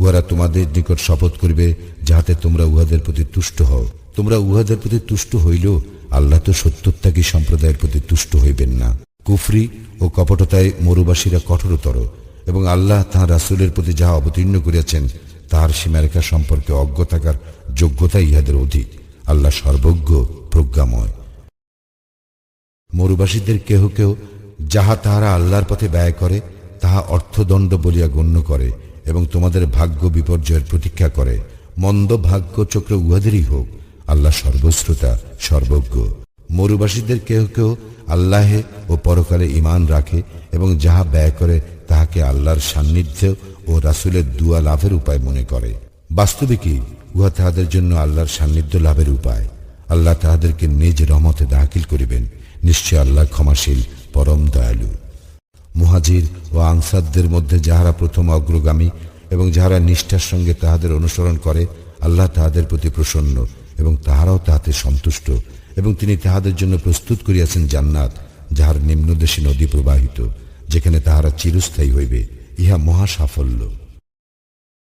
উহারা তোমাদের নিকট শপথ করিবে, যাহাতে তোমরা উহাদের প্রতি তুষ্ট হও। তোমরা উহাদের প্রতি তুষ্ট হইলেও আল্লাহ তো সত্যত্যাগী সম্প্রদায়ের প্রতি তুষ্ট হইবেন না। কুফরি ও কপটতায় মরুবাসীরা কঠোরতর, এবং আল্লাহ তাঁর রাসূলের প্রতি যাহা অবতীর্ণ করিয়াছেন, তাহার সীমারেখা সম্পর্কে অজ্ঞ থাকার যোগ্যতা ইহাদের অধিক। আল্লাহ সর্বজ্ঞ, প্রজ্ঞাময়। মরুবাসীদের কেহ কেউ যাহা তাহারা আল্লাহর পথে ব্যয় করে, তাহা অর্থদণ্ড বলিয়া গণ্য করে এবং তোমাদের ভাগ্য বিপর্যয়ের প্রতীক্ষা করে। মন্দ ভাগ্য চক্র উহাদেরই হোক, আল্লাহ সর্বশ্রোতা, সর্বজ্ঞ। মরুবাসীদের কেহ কেউ আল্লাহে ও পরকালে ইমান রাখে এবং যাহা ব্যয় করে, তাহাকে আল্লাহর সান্নিধ্য ও রাসূলের দুয়া লাভের উপায় মনে করে। বাস্তবে কি, উহা তাহাদের জন্য আল্লাহর সান্নিধ্য লাভের উপায়? আল্লাহ তাহাদেরকে নিজ রহমতে দাখিল করিবেন। নিশ্চয় আল্লাহ ক্ষমাশীল, পরম দয়ালু। মুহাজির ও আনসারদের মধ্যে যাহারা প্রথম অগ্রগামী এবং যাহারা নিষ্ঠার সঙ্গে তাহাদের অনুসরণ করে, আল্লাহ তাহাদের প্রতি প্রসন্ন এবং তাহারাও তাহাতে সন্তুষ্ট এবং তিনি তাহাদের জন্য প্রস্তুত করিয়াছেন জান্নাত, যাহার নিম্নদেশী নদী প্রবাহিত, যেখানে তাহারা চিরস্থায়ী হইবে। ইহা মহা সাফল্য